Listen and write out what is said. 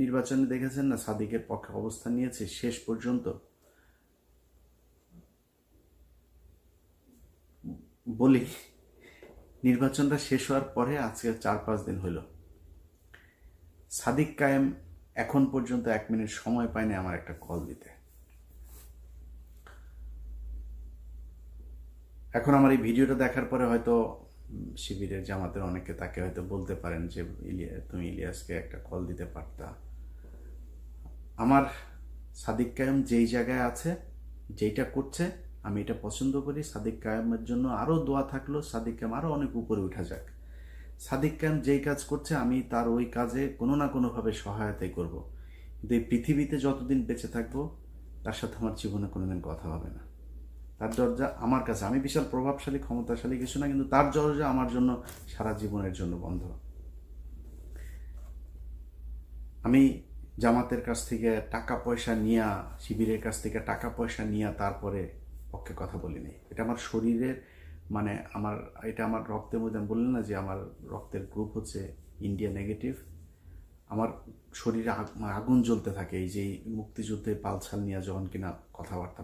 নির্বাচনে দেখেছেন না, সাদিকের পক্ষে অবস্থান নিয়েছে, শেষ পর্যন্ত। বলি, নির্বাচনটা শেষ হওয়ার পরে আজকে চার পাঁচ দিন হলো। সাদিক কায়েম এখন পর্যন্ত এক মিনিট সময় পায়নি আমার একটা কল দিতে। এখন আমার এই ভিডিওটা দেখার পরে হয়তো শিবিরের জামাতের অনেকে তাকে হয়তো বলতে পারেন যে, ইলিয়া, তুমি ইলিয়াসকে একটা কল দিতে পারতা। আমার সাদিক কায়েম যেই জায়গায় আছে, যেইটা করছে, আমি এটা পছন্দ করি। সাদিক কায়েমের জন্য আরও দোয়া থাকল। সাদিক কায়েম আরও অনেক উপরে উঠা যাক। সাদিক কায়েম যেই কাজ করছে, আমি তার ওই কাজে কোনো না কোনোভাবে সহায়তাই করব। কিন্তু এই পৃথিবীতে যতদিন বেঁচে থাকব, তার সাথে আমার জীবনে কোনোদিন কথা হবে না। তার দরজা আমার কাছে। আমি বিশাল প্রভাবশালী, ক্ষমতাশালী কিছু না, কিন্তু তার দরজা আমার জন্য সারা জীবনের জন্য বন্ধ। আমি জামাতের কাছ থেকে টাকা পয়সা নিয়া, শিবিরের কাছ থেকে টাকা পয়সা নিয়া তারপরে পক্ষে কথা বলিনি। এটা আমার শরীরের মানে আমার, এটা আমার রক্তের মধ্যে, আমি বললাম না যে আমার রক্তের গ্রুপ হচ্ছে ইন্ডিয়া নেগেটিভ আমার শরীরে আগুন জ্বলতে থাকে এই যে মুক্তিযুদ্ধের মুক্তিযুদ্ধে পালছাল নিয়ে যখন কিনা কথাবার্তা